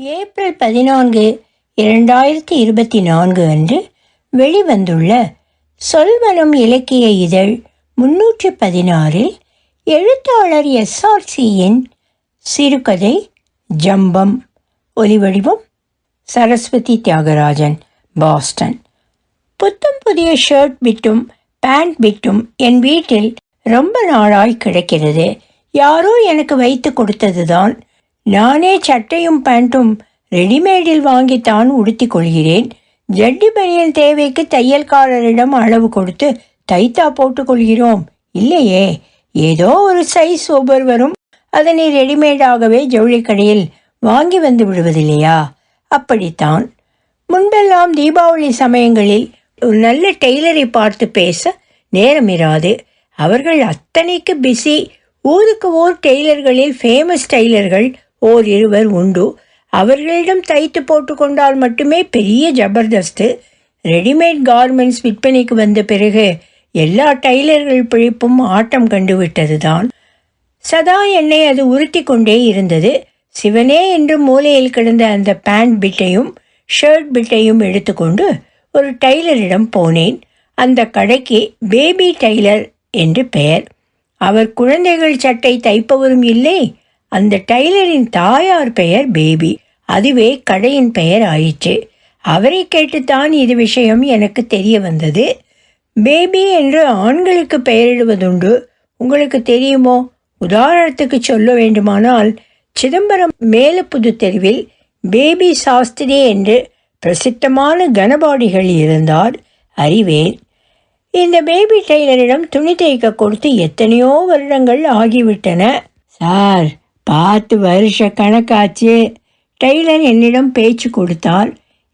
April பதினான்கு இரண்டாயிரத்தி இருபத்தி நான்கு அன்று வெளிவந்துள்ள சொல்வனம் இலக்கிய இதழ் முன்னூற்றி பதினாறில் எழுத்தாளர் எஸ்ஆர்சியின் சிறுகதை ஜம்பம். ஒலிவடிவம் சரஸ்வதி தியாகராஜன் பாஸ்டன். புத்தம் புதிய ஷர்ட் பிட்டும் பேண்ட் பிட்டும் என் வீட்டில் ரொம்ப நாளாய் கிடக்கிறது. யாரோ எனக்கு வைத்து கொடுத்ததுதான் நானே சட்டையும் பேண்ட்டும் ரெடிமேடில் வாங்கித்தான் உடுத்திக் கொள்கிறேன். ஜட்டி பனியன் தேவைக்கு தையல்காரரிடம் அளவு கொடுத்து தைத்தா போட்டுக்கொள்கிறோம் இல்லையே ஏதோ ஒரு சைஸ் ஒவ்வொருவரும் அதனை ரெடிமேடாகவே ஜவுளி கடையில் வாங்கி வந்து விடுவதில்லையா? அப்படித்தான். முன்பெல்லாம் தீபாவளி சமயங்களில் ஒரு நல்ல டெய்லரை பார்த்து பேச நேரமிராது அவர்கள் அத்தனைக்கு பிஸி ஊருக்கு ஊர் டெய்லர்களில் ஃபேமஸ் டெய்லர்கள் ஓர் இருவர் உண்டு. அவர்களிடம் தைத்து போட்டுக்கொண்டால் மட்டுமே பெரிய ஜபர்தஸ்து. ரெடிமேட் கார்மெண்ட்ஸ் விற்பனைக்கு வந்த பிறகு எல்லா டைலர்கள் பிழைப்பும் ஆட்டம் கண்டுவிட்டதுதான். சதா என்னை அது உறுத்தி கொண்டே இருந்தது. சிவனே என்று மூலையில் கிடந்த அந்த பேண்ட் பிட்டையும் ஷர்ட் பிட்டையும் எடுத்துக்கொண்டு ஒரு டைலரிடம் போனேன். அந்த கடைக்கு பேபி டெய்லர் என்று பெயர். அவர் குழந்தைகள் சட்டை தைப்பவரும் இல்லை அந்த டெய்லரின் தாயார் பெயர் பேபி. அதுவே கடையின் பெயர் ஆயிற்று. அவரை கேட்டுத்தான் இது விஷயம் எனக்கு தெரிய வந்தது. பேபி என்று ஆண்களுக்கு பெயரிடுவதுண்டு. உங்களுக்கு தெரியுமோ? உதாரணத்துக்கு சொல்ல வேண்டுமானால் சிதம்பரம் மேலப்புது தெருவில் பேபி சாஸ்திரி என்று பிரசித்தமான கனபாடிகள் இருந்தார். அறிவேன். இந்த பேபி டெய்லரிடம் துணி தைக்க கொடுத்து எத்தனையோ வருடங்கள் ஆகிவிட்டன. சார் பார்த்து வருஷ கணக்காச்சு. டெய்லர் என்னிடம் பேச்சு கொடுத்தால்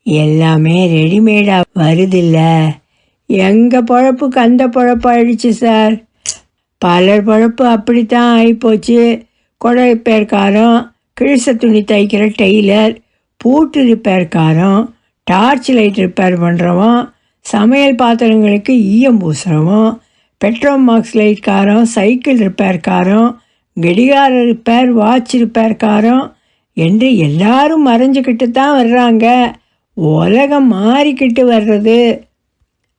எல்லாமே ரெடிமேடா வருதில்ல. எங்க பொழப்புக்கு அந்த பொழப்பாயிடுச்சு சார். பலர் பொழப்பு அப்படித்தான் ஆகிப்போச்சு குடை ரிப்பேர்காரன் கிழிச துணி தைக்கிற டெய்லர் பூட்டு ரிப்பேர்காரன் டார்ச் லைட் ரிப்பேர் பண்ணுறவன் சமையல் பாத்திரங்களுக்கு ஈயம் பூசுகிறவன் பெட்ரோல் மார்க்ஸ் லைட்காரன் சைக்கிள் ரிப்பேர்காரன் கடிகார ரிப்பேர் வாட்ச் ரிப்பேர்காரன் என்று எல்லாரும் மறைஞ்சிக்கிட்டு தான் வர்றாங்க. உலகம் மாறிக்கிட்டு வர்றது.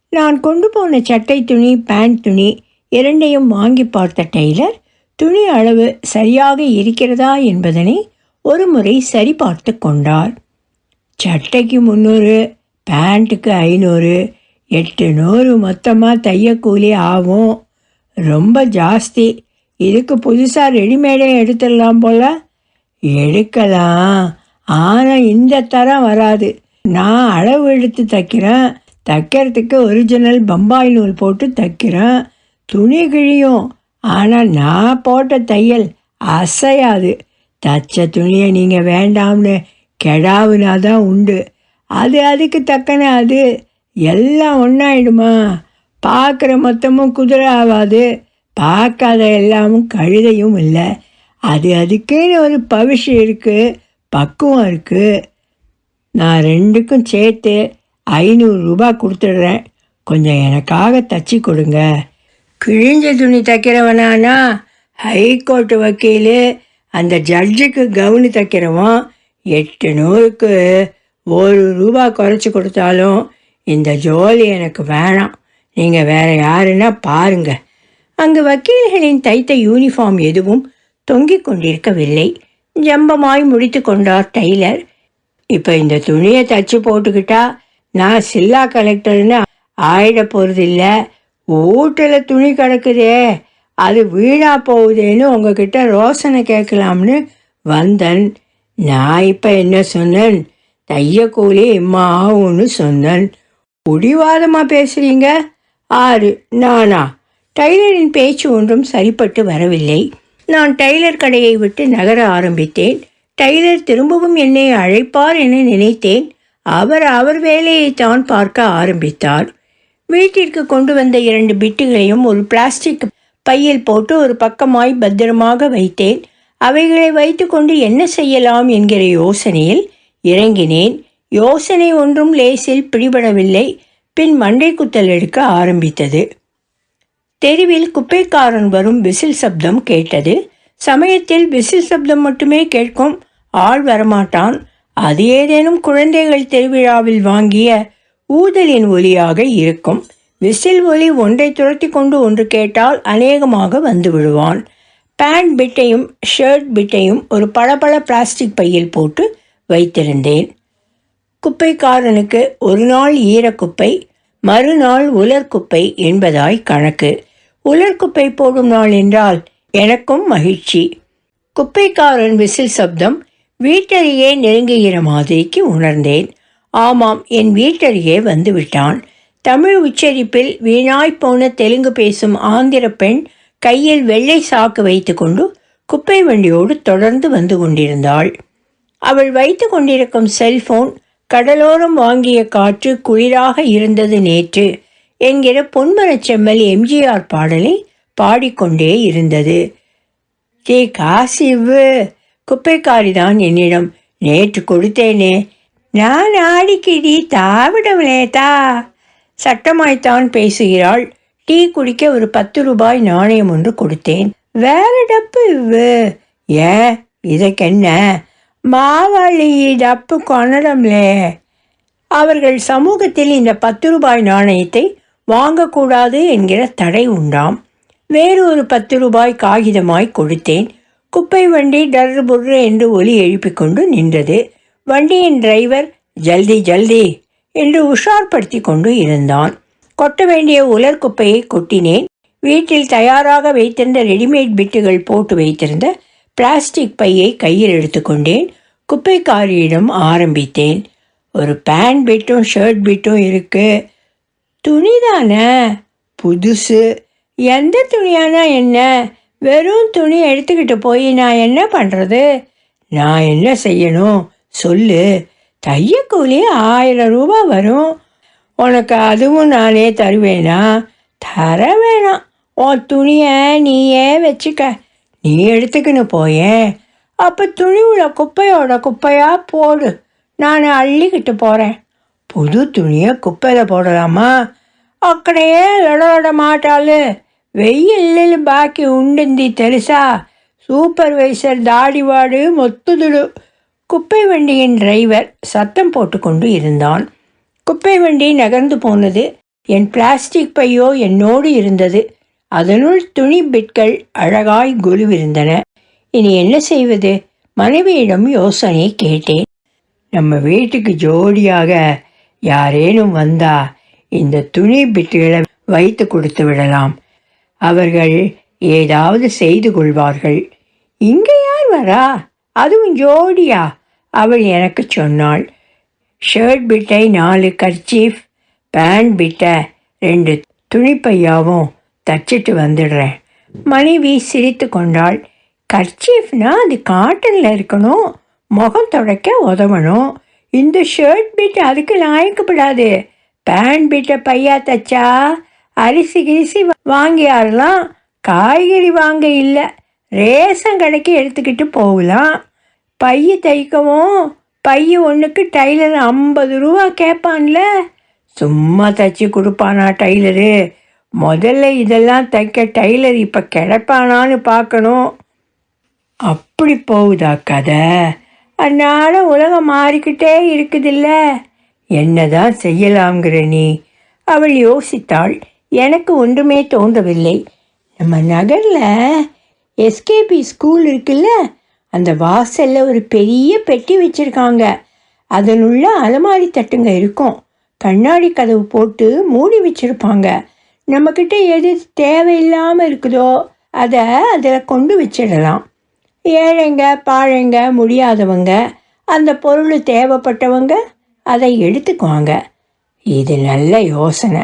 நான் கொண்டு போன சட்டை துணி பேண்ட் துணி இரண்டையும் வாங்கி பார்த்த டெய்லர் துணி அளவு சரியாக இருக்கிறதா என்பதனை ஒரு முறை சரிபார்த்து கொண்டார். சட்டைக்கு முந்நூறு பேண்ட்டுக்கு ஐநூறு எட்டு நூறு மொத்தமாக தையக்கூலி ஆகும். ரொம்ப ஜாஸ்தி. இதுக்கு புதுசாக ரெடிமேடே எடுத்துடலாம் போல? எடுக்கலாம். ஆனால் இந்த தரம் வராது. நான் அளவு எடுத்து தைக்கிறேன். தைக்கிறதுக்கு ஒரிஜினல் பம்பாய் நூல் போட்டு தைக்கிறேன். துணி கிழியும். ஆனால் நான் போட்ட தையல் அசையாது. தச்ச துணியை நீங்கள் வேண்டாம்னு கெடாவுனா தான் உண்டு. அது அதுக்கு தக்கன அது. எல்லாம் ஒன்றாயிடுமா பார்க்குற மொத்தமும் குதிரை ஆகாது பார்க்காத எல்லாமும் கழுதையும் இல்லை. அது அதுக்கேன்னு ஒரு பவிஷ் இருக்குது பக்குவம் இருக்குது நான் ரெண்டுக்கும் சேர்த்து ஐநூறு ரூபா கொடுத்துட்றேன். கொஞ்சம் எனக்காக தச்சு கொடுங்க. கிழிஞ்ச துணி தைக்கிறவனானா ஹைகோர்ட்டு வக்கீல் அந்த ஜட்ஜுக்கு கவுனி தைக்கிறவன் எட்டு நூறுக்கு ஒரு ரூபா குறைச்சி கொடுத்தாலும் இந்த ஜோலி எனக்கு வேணாம். நீங்கள் வேறு யாருன்னா பாருங்கள் அங்கு வக்கீல்களின் தைத்த யூனிஃபார்ம் எதுவும் தொங்கிக் கொண்டிருக்கவில்லை. ஜம்பமாய் முடித்து கொண்டார் டெய்லர். இப்போ இந்த துணியை தச்சு போட்டுக்கிட்டா நான் சில்லா கலெக்டர்னு ஆயிட போகிறதில்ல வீட்டில் துணி கிடக்குதே. அது வீணா போகுதேன்னு உங்ககிட்ட ரோசனை கேட்கலாம்னு வந்தன். நான் இப்போ என்ன சொன்னேன்? தைய கூலி இம்மா ஆகும்னு சொன்னேன். புடிவாதமாக பேசுகிறீங்க ஆறு நானா? டைலரின் பேச்சு ஒன்றும் சரிப்பட்டு வரவில்லை. நான் டைலர் கடையை விட்டு நகர ஆரம்பித்தேன். டைலர் திரும்பவும் என்னை அழைப்பார் என நினைத்தேன். அவர் அவர் வேலையை தான் பார்க்க ஆரம்பித்தார். வீட்டிற்கு கொண்டு வந்த இரண்டு பிட்டுகளையும் ஒரு பிளாஸ்டிக் பையில் போட்டு ஒரு பக்கமாய் பத்திரமாக வைத்தேன். அவைகளை வைத்துக்கொண்டு என்ன செய்யலாம் என்கிற யோசனையில் இறங்கினேன். யோசனை ஒன்றும் லேசில் பிடிபடவில்லை. பின் மண்டை குத்தல் எடுக்க ஆரம்பித்தது. தெருவில் குப்பைக்காரன் வரும் விசில் சப்தம் கேட்டது. சமயத்தில் விசில் சப்தம் மட்டுமே கேட்கும். ஆள் வரமாட்டான். அது ஏதேனும் குழந்தைகள் திருவிழாவில் வாங்கிய ஊதலின் ஒலியாக இருக்கும். விசில் ஒலி ஒன்றை துரத்தி கொண்டு ஒன்று கேட்டால் அநேகமாக வந்து விடுவான். பேண்ட் பிட்டையும் ஷர்ட் பிட்டையும் ஒரு பளபள பிளாஸ்டிக் பையில் போட்டு வைத்திருந்தேன். குப்பைக்காரனுக்கு ஒரு நாள் ஈரக்குப்பை மறுநாள் உலர்குப்பை என்பதாய் கணக்கு. உலர் குப்பை போடும் நாள் என்றால் எனக்கும் மகிழ்ச்சி. குப்பைக்காரன் விசில் சப்தம் வீட்டருகே நெருங்குகிற மாதிரிக்கு உணர்ந்தேன். ஆமாம் என் வீட்டருகே வந்துவிட்டான். தமிழ் உச்சரிப்பில் வீணாய்ப்போன தெலுங்கு பேசும் ஆந்திர பெண் கையில் வெள்ளை சாக்கு வைத்துக்கொண்டு குப்பை வண்டியோடு தொடர்ந்து வந்து கொண்டிருந்தாள். அவள் வைத்து கொண்டிருக்கும் செல்போன் கடலோரம் வாங்கிய காற்று குளிராக இருந்தது நேற்று. என்கிற பொன்மரச் செம்மல் எம்ஜிஆர் பாடலை பாடிக்கொண்டே இருந்தது. தே காசிவு குப்பைக்காரிதான் என்னிடம் நேற்று கொடுத்தேனே. நான் ஆடிக்கிடி தாவிடவில்லேதா சட்டமாய்த்தான் பேசுகிறாள். டீ குடிக்க ஒரு பத்து ரூபாய் நாணயம் ஒன்று கொடுத்தேன். வேற டப்பு இவ்வு. ஏன்? இதற்கென்ன? மாவாளி டப்பு கொணடம்லே அவர்கள் சமூகத்தில் இந்த பத்து ரூபாய் நாணயத்தை வாங்கக்கூடாது என்கிற தடை உண்டாம். வேறு ஒரு பத்து ரூபாய் காகிதமாய் கொடுத்தேன். குப்பை வண்டி டர்ரு புர்ரு என்று ஒலி எழுப்பிக் கொண்டு நின்றது. வண்டியின் டிரைவர் ஜல்தி ஜல்தி என்று உஷார்படுத்தி கொண்டு இருந்தான். கொட்ட வேண்டிய உலர் குப்பையை கொட்டினேன். வீட்டில் தயாராக வைத்திருந்த ரெடிமேட் பிட்டுகள் போட்டு வைத்திருந்த பிளாஸ்டிக் பையை கையில் எடுத்துக்கொண்டேன் குப்பைக்காரியிடம் ஆரம்பித்தேன். ஒரு பேண்ட் பிட்டும் ஷர்ட் பிட்டும் இருக்குது துணி தானே புதுசு. எந்த துணியானா என்ன? வெறும் துணி எடுத்துக்கிட்டு போய் நான் என்ன பண்ணுறது நான் என்ன செய்யணும்? சொல்லு. தையக்கூலி ஆயிரம் ரூபா வரும். உனக்கு அதுவும் நானே தருவேனா? தர வேணாம். உன் துணியை நீயே வச்சுக்க. நீ எடுத்துக்கின்னு போயேன் அப்போ துணி உள்ள குப்பையோட குப்பையாக போடு. நான் அள்ளிக்கிட்டு போகிறேன் புது துணியை குப்பையில் போடலாமா అక్కడే ఎడవడ మాటాలు వెయ్యిళ్ళు బాకీ ఉండింది తెలుసా சூப்பர்வைசர் தாடிவாடு மொத்துதுடு குப்பை வண்டியின் டிரைவர் சத்தம் போட்டுக்கொண்டு இருந்தான் குப்பை வண்டி நகர்ந்து போனது என் பிளாஸ்டிக் பையோ என்னோடு இருந்தது அதனுள் துணி பிட்கள் அழகாய் குழுவிருந்தன இனி என்ன செய்வது மனைவியிடம் யோசனை கேட்டேன் நம்ம வீட்டுக்கு ஜோடியாக யாரேனும் வந்தா இந்த துணி பிட்டுகளை வைத்து கொடுத்து விடலாம். அவர்கள் ஏதாவது செய்து கொள்வார்கள். இங்கே யார் வரா? அதுவும் ஜோடியா? அவள் எனக்கு சொன்னாள். ஷர்ட் பிட்டை நாலு கர்ச்சீஃப் பேண்ட் பிட்டை ரெண்டு துணிப்பையாவும் தச்சிட்டு வந்துடுறேன். மனைவி சிரித்து கொண்டாள். கர்ச்சீஃப்னா அது காட்டனில் இருக்கணும் முகம் துடைக்க உதவணும். இந்த ஷர்ட் பிட் அதுக்கு லாயக்கப்படாது. பேண்ட் பிட்டை பையா தச்சா அரிசி கிரிசி வாங்கியாரலாம். காய்கறி வாங்க இல்லை. ரேஷன் கடைக்கு எடுத்துக்கிட்டு போகலாம். பைய தைக்கவும். பைய ஒன்றுக்கு டைலர் ஐம்பது ரூபா கேட்பான்ல. சும்மா தைச்சி கொடுப்பானா டைலரு? முதல்ல இதெல்லாம் தைக்க டைலர் இப்போ கிடைப்பானான்னு பார்க்கணும். அப்படி போகுதா கதை? அதனால் உலகம் மாறிக்கிட்டே இருக்குதில்ல. என்னதான் செய்யலாம்ங்கிற நீ? அவள் யோசித்தாள். எனக்கு ஒன்றுமே தோன்றவில்லை. நம்ம நகரில் எஸ்கேபி ஸ்கூல் இருக்குல்ல? அந்த வாசலில் ஒரு பெரிய பெட்டி வச்சுருக்காங்க. அதனுள்ள அலமாரி தட்டுங்க இருக்கும். கண்ணாடி கதவு போட்டு மூடி வச்சுருப்பாங்க. நம்மக்கிட்ட எது தேவையில்லாமல் இருக்குதோ அதை அதில் கொண்டு வச்சிடலாம். ஏழைங்க பாழைங்க முடியாதவங்க அந்த பொருள் தேவைப்பட்டவங்க அதை எடுத்துக்குவாங்க. இது நல்ல யோசனை.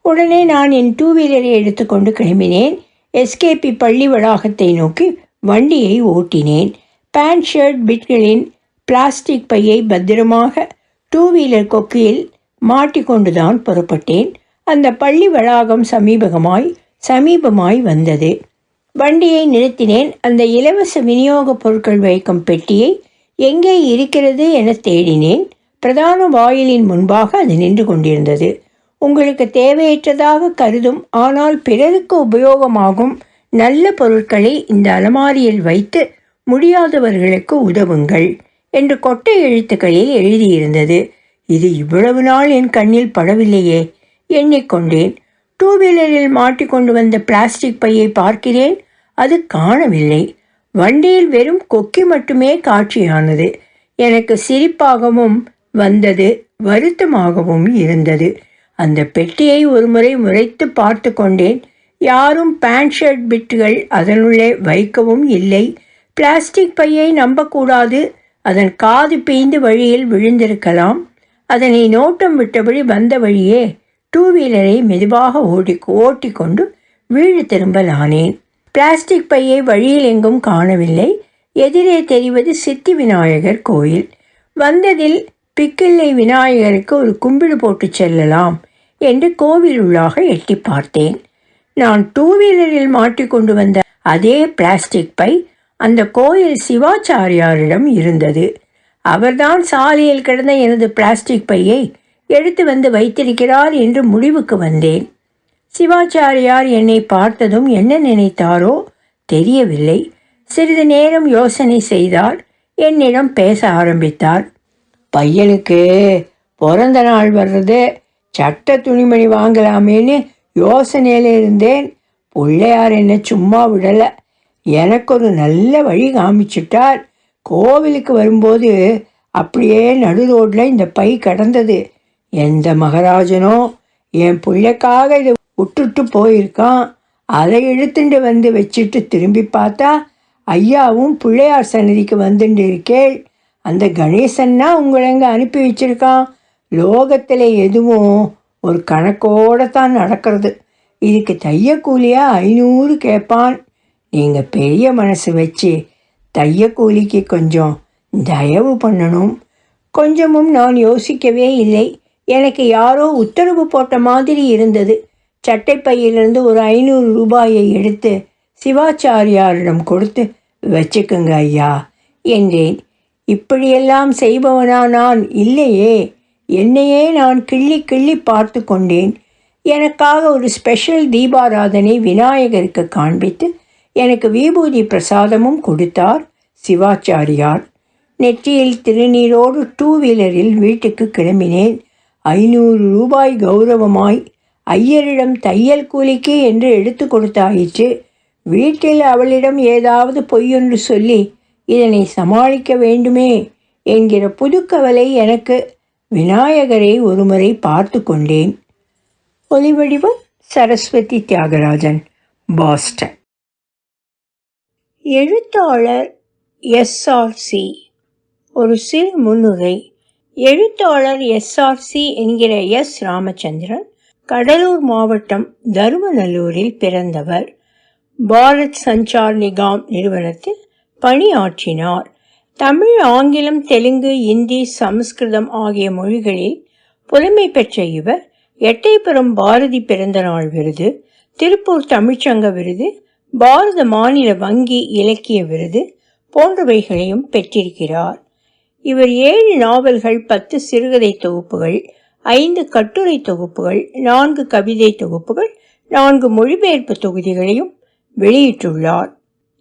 உடனே நான் என் டூ வீலரை எடுத்துக்கொண்டு கிளம்பினேன். எஸ்கேபி பள்ளி வளாகத்தை நோக்கி வண்டியை ஓட்டினேன். பேண்ட் ஷர்ட் பிட்களின் பிளாஸ்டிக் பையை பத்திரமாக டூ வீலர் கொக்கியில் மாட்டிக்கொண்டுதான் புறப்பட்டேன். அந்த பள்ளி வளாகம் சமீபகமாய் சமீபமாய் வந்தது. வண்டியை நிறுத்தினேன். அந்த இலவச விநியோகப் பொருட்கள் வைக்கும் பெட்டியை எங்கே இருக்கிறது என தேடினேன். பிரதான வாயிலின் முன்பாக அது நின்று கொண்டிருந்தது. உங்களுக்கு தேவையற்றதாக கருதும் ஆனால் பிறருக்கு உபயோகமாகும் நல்ல பொருட்களை இந்த அலமாரியில் வைத்து முடியாதவர்களுக்கு உதவுங்கள் என்று கொட்டை எழுத்துக்களில் எழுதியிருந்தது. இது இவ்வளவு நாள் என் கண்ணில் படவில்லையே எண்ணிக்கொண்டேன். டூ வீலரில் மாட்டிக்கொண்டு வந்த பிளாஸ்டிக் பையை பார்க்கிறேன். அது காணவில்லை. வண்டியில் வெறும் கொக்கி மட்டுமே காட்சியானது. எனக்கு சிரிப்பாகவும் வந்தது வருத்தமாகவும் இருந்தது. அந்த பெட்டியை ஒருமுறை முறைத்து பார்த்து கொண்டேன். யாரும் பேண்ட் ஷர்ட் பிட்டுகள் அதனுள்ளே வைக்கவும் இல்லை. பிளாஸ்டிக் பையை நம்பக்கூடாது. அதன் காது பீய்ந்து வழியில் விழுந்திருக்கலாம். அதனை நோட்டம் விட்டபடி வந்த வழியே. டூ வீலரை மெதுவாக ஓடி ஓட்டிக்கொண்டு வீடு திரும்பலானேன். பிளாஸ்டிக் பையை வழியில் எங்கும் காணவில்லை. எதிரே தெரிவது சித்தி விநாயகர் கோயில். வந்ததில் பிக்கிள்ளை விநாயகருக்கு ஒரு கும்பிடு போட்டு செல்லலாம் என்று கோவில் உள்ளாக எட்டி பார்த்தேன். நான் டூ வீலரில் மாட்டிக்கொண்டு வந்த அதே பிளாஸ்டிக் பை அந்த கோயில் சிவாச்சாரியாரிடம் இருந்தது. அவர்தான் சாலையில் கிடந்த எனது பிளாஸ்டிக் பையை எடுத்து வந்து வைத்திருக்கிறார் என்று முடிவுக்கு வந்தேன். சிவாச்சாரியார் என்னை பார்த்ததும் என்ன நினைத்தாரோ தெரியவில்லை. சிறிது நேரம் யோசனை செய்தார். என்னிடம் பேச ஆரம்பித்தார். பையனுக்கு பிறந்த நாள் வர்றது சட்ட துணிமணி வாங்கலாமேன்னு யோசனையில் இருந்தேன். பிள்ளையார் என்ன சும்மா விடலை. எனக்கு ஒரு நல்ல வழி காமிச்சிட்டார். கோவிலுக்கு வரும்போது அப்படியே நடு ரோட்டில் இந்த பை கடந்தது. எந்த மகராஜனோ என் பிள்ளைக்காக இதை விட்டுட்டு போயிருக்கான். அதை எடுத்துட்டு வந்து வச்சுட்டு திரும்பி பார்த்தா ஐயாவும் பிள்ளையார் சன்னதிக்கு வந்துட்டு இருக்கேள். அந்த கணேசன்னா உங்களை எங்கே அனுப்பி வச்சிருக்கான். லோகத்தில் எதுவும் ஒரு கணக்கோடு தான் நடக்கிறது. இதுக்கு தையக்கூலியாக ஐநூறு கேட்பான். நீங்கள் பெரிய மனசு வச்சு தையக்கூலிக்கு கொஞ்சம் தயவு பண்ணணும். கொஞ்சமும் நான் யோசிக்கவே இல்லை. எனக்கு யாரோ உத்தரவு போட்ட மாதிரி இருந்தது. சட்டைப்பையிலிருந்து ஒரு ஐநூறு ரூபாயை எடுத்து சிவாச்சாரியாரிடம் கொடுத்து வச்சுக்குங்க ஐயா என்றேன். இப்படியெல்லாம் செய்பவனா நான் இல்லையே. என்னையே நான் கிள்ளி கிள்ளி பார்த்து கொண்டேன். எனக்காக ஒரு ஸ்பெஷல் தீபாராதனை விநாயகருக்கு காண்பித்து எனக்கு விபூதி பிரசாதமும் கொடுத்தார் சிவாச்சாரியார். நெற்றியில் திருநீரோடு டூ வீலரில் வீட்டுக்கு கிளம்பினேன். ஐநூறு ரூபாய் கௌரவமாய் ஐயரிடம் தையல் கூலிக்கு என்று எடுத்து கொடுத்தாயிற்று. வீட்டில் அவளிடம் ஏதாவது பொய்யொன்று சொல்லி இதனை சமாளிக்க வேண்டுமே என்கிற புதுக்கவலை எனக்கு விநாயகரை ஒருமுறை பார்த்து கொண்டேன். ஒலிவடிவம் சரஸ்வதி தியாகராஜன் பாஸ்டன். எழுத்தாளர் எஸ்ஆர்சி ஒரு சிறு முன்னுரை. எழுத்தாளர் எஸ்ஆர்சி என்கிற எஸ் ராமச்சந்திரன் கடலூர் மாவட்டம் தருமநல்லூரில் பிறந்தவர். பாரத் சஞ்சார் நிகாம் நிறுவனத்தில் பணியாற்றினார். தமிழ் ஆங்கிலம் தெலுங்கு இந்தி சமஸ்கிருதம் ஆகிய மொழிகளில் புலமை பெற்ற இவர் எட்டைப்புறம் பாரதி பிறந்தநாள் விருது திருப்பூர் தமிழ்ச்சங்க விருது பாரத மாநில வங்கி இலக்கிய விருது போன்றவைகளையும் பெற்றிருக்கிறார். இவர் ஏழு நாவல்கள் பத்து சிறுகதை தொகுப்புகள் ஐந்து கட்டுரை தொகுப்புகள் நான்கு கவிதை தொகுப்புகள் நான்கு மொழிபெயர்ப்பு தொகுதிகளையும் வெளியிட்டுள்ளார்.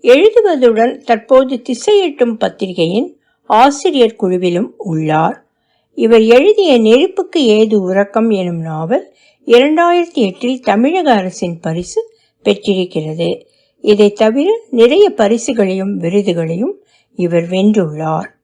எழுதுவதுடன் தற்போது திசையெட்டும் பத்திரிகையின் ஆசிரியர் குழுவிலும் உள்ளார். இவர் எழுதிய நெருப்புக்கு ஏது உறக்கம் எனும் நாவல் இரண்டாயிரத்தி எட்டில் தமிழக அரசின் பரிசு பெற்றிருக்கிறது. இதை தவிர நிறைய பரிசுகளையும் விருதுகளையும் இவர் வென்றுள்ளார்.